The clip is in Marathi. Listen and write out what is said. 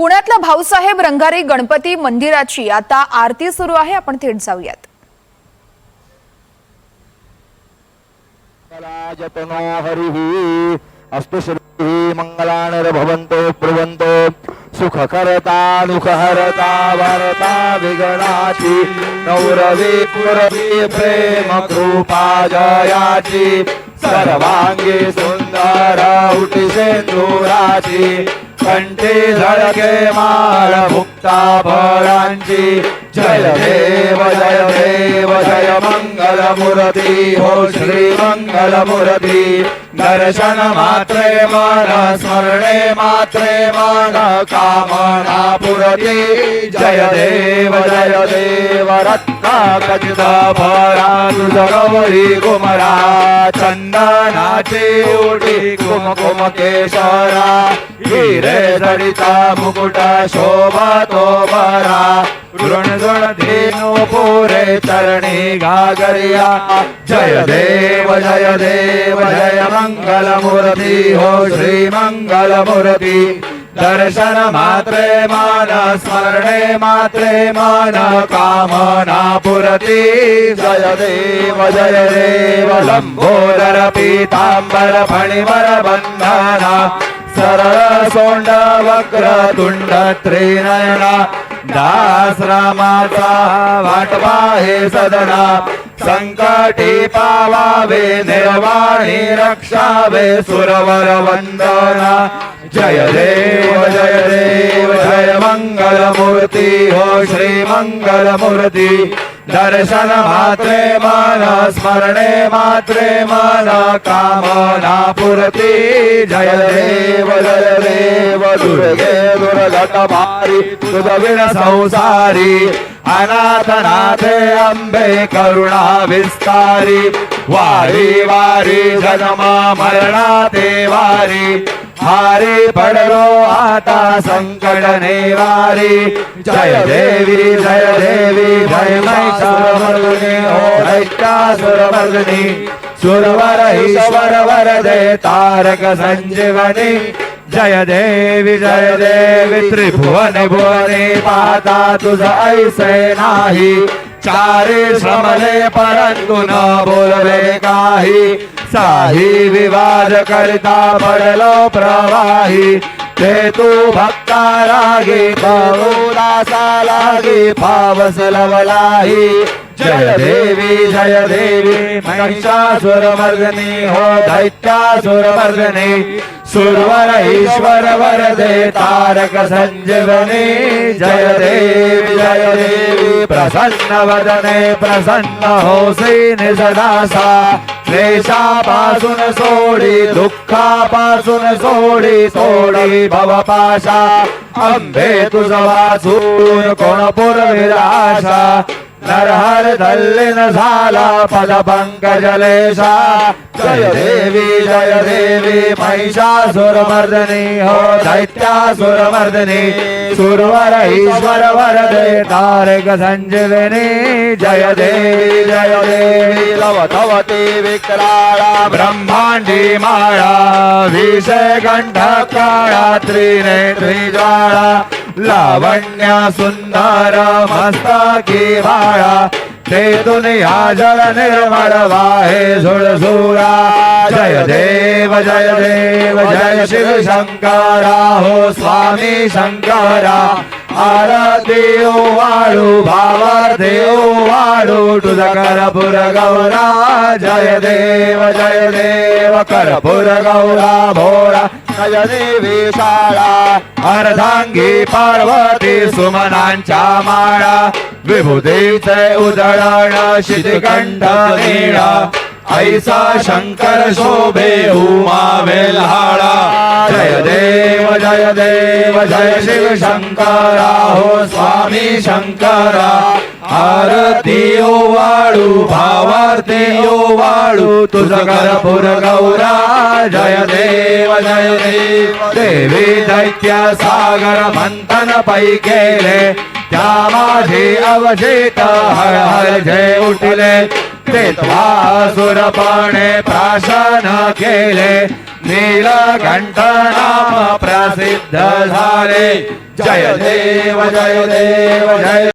पुण्यातल्या भाऊसाहेब रंगारी गणपती मंदिराची आता आरती सुरू आहे. आपण थेट जाऊयात. जतनो हरिः अस्तु भवंतो प्रवंतो सुख करता सुखकरता दुःखहरता भरता विगणाची नौरवी पुरवी प्रेम कृपा जयाची सर्वांगी सुंदर उठी सेंदुराची कंठी झळके माळ मुक्ता फळांची जय देव जय देव जय मंगल मूर्ती हो श्री मंगल मूर्ती दर्शन मात्रे मन स्मरणे मात्रे मन कामना पुरती। जय देव जय देव रत्ना खचित भरा तुझ गौरी कुमरा। चंदनाची उडी कुमकुम केशरा। हिरे जडिता मुकुट शोभा तो बरा। ऋणगुण धेनु पुरे चरणी घागरिया जय देव जय देव जय मंगल हो श्री मंगल मूर्ती दर्शन मात्रे मन स्मरणे मात्रे मन कामना पुरती। जय देव जय देव लंबोदर पीतांबर फणिवर बंधना सरळ सोंड वक्र तुंड त्रिनयना। दास रामाचा वाटवा हे सदना संकटी पावावे निर्वाणी रक्षावे सुरवर वंदना. जय देव जय देव हो दर्शन मात्रे मन स्मरणे मात्रे मन कामना पुरति जय देव जय देव दुर्गे दुर्घट सुदविण संसारी। अनाथनाथे अम्बे अंबे करुणा विस्तारी वारी वारी जनमा मरणा ते वारी। हारी पडलो आता संकट नेवारी. जय देवी जय देवी जय महिषासुरमर्दिनी ओ दैत्यासुरमर्दिनी सुरवर ईश्वर वरदे तारक संजीवनी. जय देवी जय देवी त्रिभुवन भुवने पाता तुझ ऐसे नाही. चारे श्रमले परंतु न बोलवे काही। साही विवाद करता पडलो प्रवाही। ते तू भक्ता लागे दासा लागे पावस लवलाही जय देवी जय देवी. महिषासुर मर्दनी हो दैत्यासुर मर्दनी सुरवर ईश्वर वरदे तारक संजीवनी जय देवी जय देवी. प्रसन्न वदने प्रसन्न होसी निजदासा. क्लेशापासून सोडी दुःखापासून सोडी सोडी भवपाशा. अंबे तुझ वाचून कोण पुरविराशा नरहर दल्लिन झाला पद पंकजलेशा जय देवी जय देवी महिषासुरमर्दनी हो दैत्यासुरमर्दनी। सुरवर ईश्वर वरदे तारक संजीवनी। जय देवी जय देवी लवतवती विक्राळा ब्रह्मांडी माळा विषय कंठ काळा त्रिनेत्री ज्वाळा लावण्या सुंदर मस्तके बाळा. ते दुनिया जल निर्मळ वाहे झुळझुळा. जय देव जय देव जय शिव शंकरा. हो स्वामी शंकरा. आर ओ वाळू भावार देव वाळू तुझ करपुर गौरा. जय देव जय देव करपुर गौरा भोळा जय देवी अर्धांगी पार्वती सुमनांच्या माळा विभूतीचे उजळण शितिकंठ निळा ऐसा शंकर शोभे उमा वेल्हाळा. जय देव जय देव जय शिव शंकरा हो स्वामी शंकरा. आरती ओ वाळू भावारती ओ वाळू तुझ करपुर गौरा. जय देव जय देव. देवी. दैत्य सागर मंथन पै केले त्या माझे अवशेत हर हर जय उठले. ते सुरपणे प्राशन केले. नीलकंठ नाम प्रसिद्ध झाले. जय देव जय देव जय